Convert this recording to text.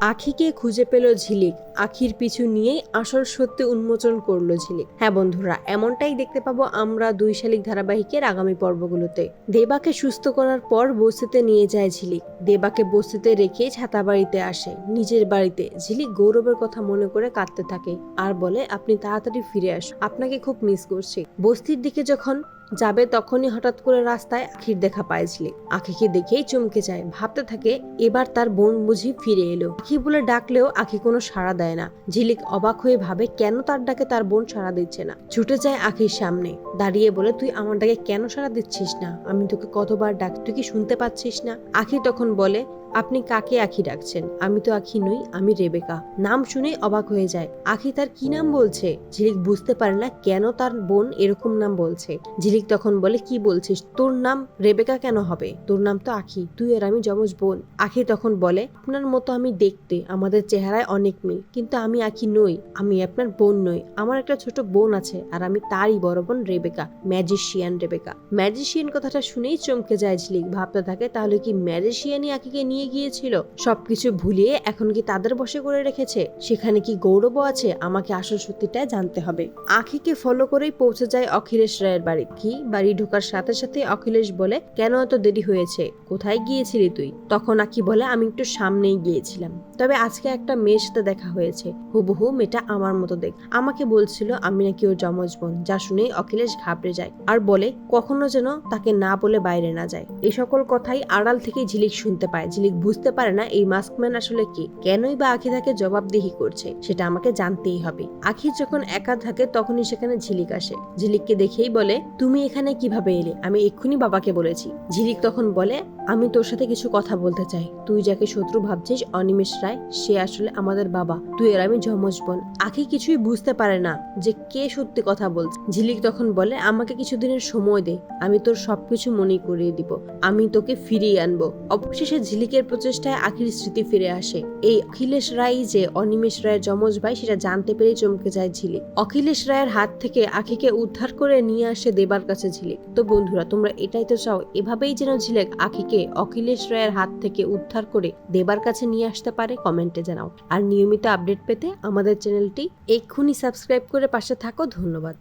আখিকে খুঁজে পেল ঝিলিক। আখির পিছু নিয়েই আসল সত্যি উন্মোচন করল ঝিলিক। হ্যাঁ বন্ধুরা, এমনটাই দেখতে পাবো আমরা দুই শালিক ধারাবাহিকের আগামী পর্বগুলোতে। দেবাকে সুস্থ করার পর বস্তিতে নিয়ে যায় ঝিলিক। দেবাকে বস্তিতে রেখে ছাতা বাড়িতে আসে। নিজের বাড়িতে ঝিলিক গৌরবের কথা মনে করে কাঁদতে থাকে। আর বলে, আপনি তাড়াতাড়ি ফিরে আস আপনাকে খুব মিস করছি। বস্তির দিকে যখন যাবে তখনই হঠাৎ করে রাস্তায় আখির দেখা পায় আখিকে দেখেই চমকে যায়। ভাবতে থাকে, এবার তার বোন বুঝি ফিরে এলো। আখি বলে ডাকলেও আখি কোনো সাড়া দেয় না। ঝিলিক অবাক হয়ে ভাবে, কেন তার ডাকে তার বোন সাড়া দিচ্ছে না? ছুটে যায় আখির সামনে। দাঁড়িয়ে বলে, তুই আমার ডাকে কেন সাড়া দিচ্ছিস না? আমি তোকে কতবার ডাক, তুই কি শুনতে পাচ্ছিস না? আখি তখন বলে আপনি কাকে আখি ডাকছেন? আমি তো আখি নই, আমি রেবেকা। নাম শুনে অবাক হয়ে যায়। আখি তার কি নাম বলছে? ঝিলিক বুঝতে পারে না কেন তার বোন এরকম নাম বলছে। ঝিলিক তখন বলে, কি বলছিস? তোর নাম রেবেকা কেন হবে? তোর নাম তো আখি, তুই আর আমি যমজ বোন। আখি তখন বলে, আপনার মতো আমি দেখতে, আমাদের চেহারায় অনেক মিল, কিন্তু আমি আখি নই, আমি আপনার বোন নই। আমার একটা ছোট বোন আছে, আর আমি তারই বড় বোন রেবেকা, ম্যাজিশিয়ান রেবেকা। ম্যাজিশিয়ান কথাটা শুনেই চমকে যায় ঝিলিক। ভাবতে থাকে, তাহলে কি ম্যাজিশিয়ানই আখিকে নিয়ে গিয়েছিল। সবকিছু ভুলিয়ে এখন কি তাদের বসে করে রেখেছে? সেখানে কি গৌরবও আছে? আমাকে আসল সত্যিটা জানতে হবে। আখিকে ফলো করেই পৌঁছে যায় অখিলেশ রায়ের বাড়ি। কি? বাড়ি ঢোকার সাথে সাথে অখিলেশ বলে, কেন এত দেরি হয়েছে? কোথায় গিয়েছিলি তুই? তখন আখি বলে, আমি একটু সামনেই গিয়েছিলাম। তবে আজকে একটা মেয়ের সাথে দেখা হয়েছে। হুবহু মেয়েটা আমার মতো দেখ। আমাকে বলছিল, আমি নাকি ওর যমজ বোন। যা শুনেই অখিলেশ ঘাবড়ে যায় আর বলে, কখনো যেন তাকে না বলে বাইরে না যায়। এই সকল কথাই আড়াল থেকে ঝিলিক শুনতে পায়। ঝিলিক বুঝতে পারে না এই মাস্কম্যান আসলে কি। কেনই বা আখি তাকে জবাবদিহি করছে, সেটা আমাকে জানতেই হবে। আখি যখন একা থাকে, তখনই সেখানে ঝিলিক আসে। ঝিলিককে দেখেই বলে, তুমি এখানে কীভাবে এলে? আমি এক্ষুনি বাবাকে বলেছি। ঝিলিক তখন বলে আমি তোর সাথে কিছু কথা বলতে চাই। তুই যাকে শত্রু ভাবছিস, অনিমেষ রায়, সে আসলে আমাদের বাবা। তুই আর আমি যমজ বোন। আখি কিছুই বুঝতে পারে না যে কে সত্যি কথা বলছে। ঝিলিক তখন বলে, আমাকে কিছুদিনের সময় দে। আমি তোর সবকিছু মনে করিয়ে দিব। আমি তোকে ফিরিয়ে আনব। অবশেষে ঝিলিকের প্রচেষ্টায় আখির স্মৃতি ফিরে আসে। এই অখিলেশ রায় যে অনিমেষ রায়ের যমজ ভাই, সেটা জানতে পেরে চমকে যায় ঝিলিক। অখিলেশ রায়ের হাত থেকে আখিকে উদ্ধার করে নিয়ে আসে দেবার কাছে ঝিলিক। তো বন্ধুরা, তোমরা এটাই তো চাও, এভাবেই যেন ঝিলিক আখিকে অখিলেশ রায়ের হাত থেকে উদ্ধার করে দেবার কাছে নিয়ে আসতে পারে, কমেন্টে জানাও। আর নিয়মিত আপডেট পেতে আমাদের চ্যানেলটি এক্ষুনি সাবস্ক্রাইব করে পাশে থাকো। ধন্যবাদ।